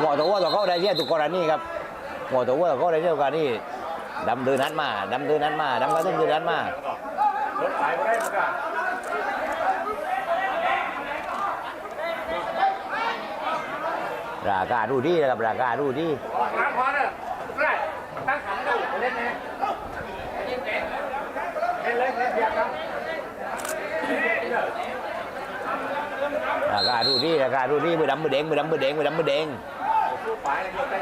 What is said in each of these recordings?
หมอตัวตัวเขาได้เชี่ยทุกกรณีครับหมอตัวตัวเขาได้เชี่ยกกรณีดำเดินนัดมาดำเดินนัดมาดำก็ต้องเดินนัดมารถขายมาได้เหมือนกันราคาดูดีนะครับราคาดูดีราคาดูดีราคาดูดีมือดำมือแดงมือดำมือแดงมือดำมือแดง สู้ไปเลยยกได้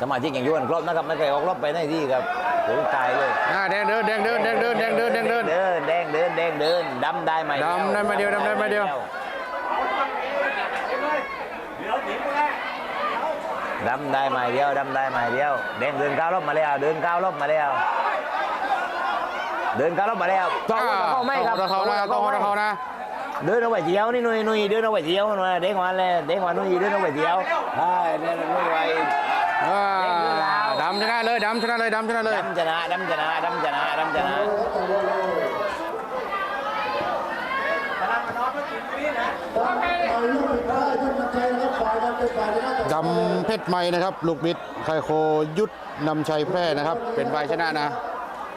สมาชิกอย่างยวนครบนะครับไม่เคยออกรบไปไหนที่ครับโอ้ยตายเลยอ่าแดงเดินแดงเดินแดงเดินแดงเดินแดงเดินเดินแดงเดินแดงเดินดำได้ไหมดำได้ไหมเดียวดำได้ไหมเดียวเดี๋ยวหนีกูได้ดำได้ไหมเดียวดำได้ไหมเดียวแดงเดินก้าวรบมาแล้วเดินก้าวรบมาแล้ว เดินก้าวรบมาแล้วต่อต่อเข้าไม่ครับต่อเขานะต่อเขานะเดินเอาไปเที่ยวนี่หนุ่ยหนุ่ยเดินเอาไปเที่ยวหน่อยเด็กวันเลยเด็กวันหนุ่ยเดินเอาไปเที่ยวใช่เดินหนุ่ยไปอ่าดำชนะเลยดำชนะเลยดำชนะเลยดำชนะดำชนะดำชนะดำชนะดำเพชรใหม่นะครับ ลูกบิดไคโคยุทธนำชัยแพร่นะครับ เป็นฝ่ายชนะนะ